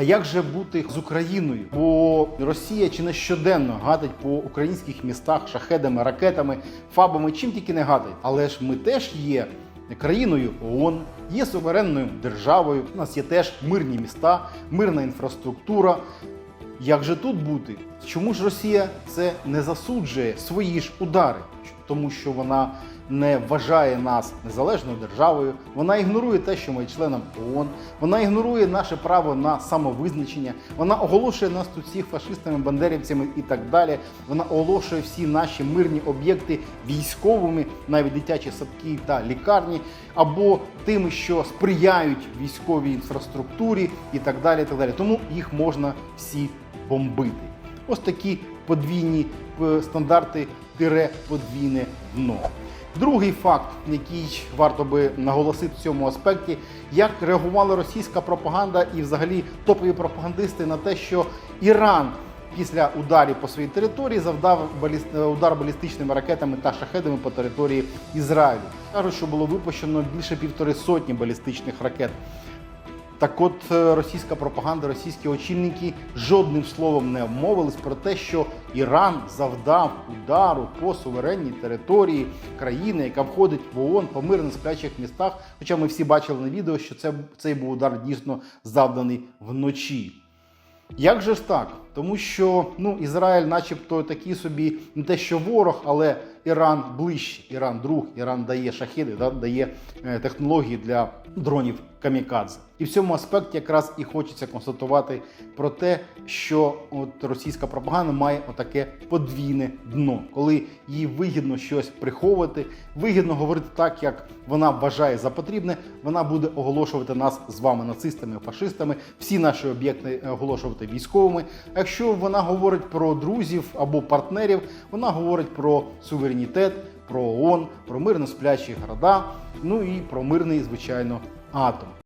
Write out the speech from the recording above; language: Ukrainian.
А як же бути з Україною? Бо Росія чи не щоденно гадить по українських містах шахедами, ракетами, фабами, чим тільки не гадить. Але ж ми теж є країною ООН, є суверенною державою. У нас є теж мирні міста, мирна інфраструктура. Як же тут бути? Чому ж Росія це не засуджує свої ж удари? Тому що вона не вважає нас незалежною державою, вона ігнорує те, що ми є членом ООН, вона ігнорує наше право на самовизначення, вона оголошує нас тут всіх фашистами, бандерівцями і так далі. Вона оголошує всі наші мирні об'єкти військовими, навіть дитячі садки та лікарні, або тими, що сприяють військовій інфраструктурі і так далі. І так далі. Тому їх можна всі бомбити. Ось такі подвійні е, стандарти подвійне дно. Другий факт, який варто би наголосити в цьому аспекті, як реагувала російська пропаганда і взагалі топові пропагандисти на те, що Іран після ударів по своїй території завдав е, удар балістичними ракетами та шахедами по території Ізраїлю. Кажуть, що було випущено більше півтори сотні балістичних ракет. Так от е, російська пропаганда, російські очільники жодним словом не обмовились про те, що Іран завдав удару по суверенній території країни, яка входить в ООН по мирних сплячих містах. Хоча ми всі бачили на відео, що це, цей був удар дійсно завданий вночі. Як же ж так? Тому що ну, Ізраїль, начебто, такий собі не те, що ворог, але Іран ближче. Іран друг, Іран дає шахіди, да, дає е, технології для дронів камікадзе. І в цьому аспекті якраз і хочеться констатувати про те, що от російська пропаганда має отаке подвійне дно, коли їй вигідно щось приховувати, вигідно говорити так, як вона вважає за потрібне. Вона буде оголошувати нас з вами нацистами, фашистами, всі наші об'єкти оголошувати військовими. Якщо вона говорить про друзів або партнерів, вона говорить про суверенітет, про ООН, про мирно сплячі города, ну і про мирний, звичайно, атом.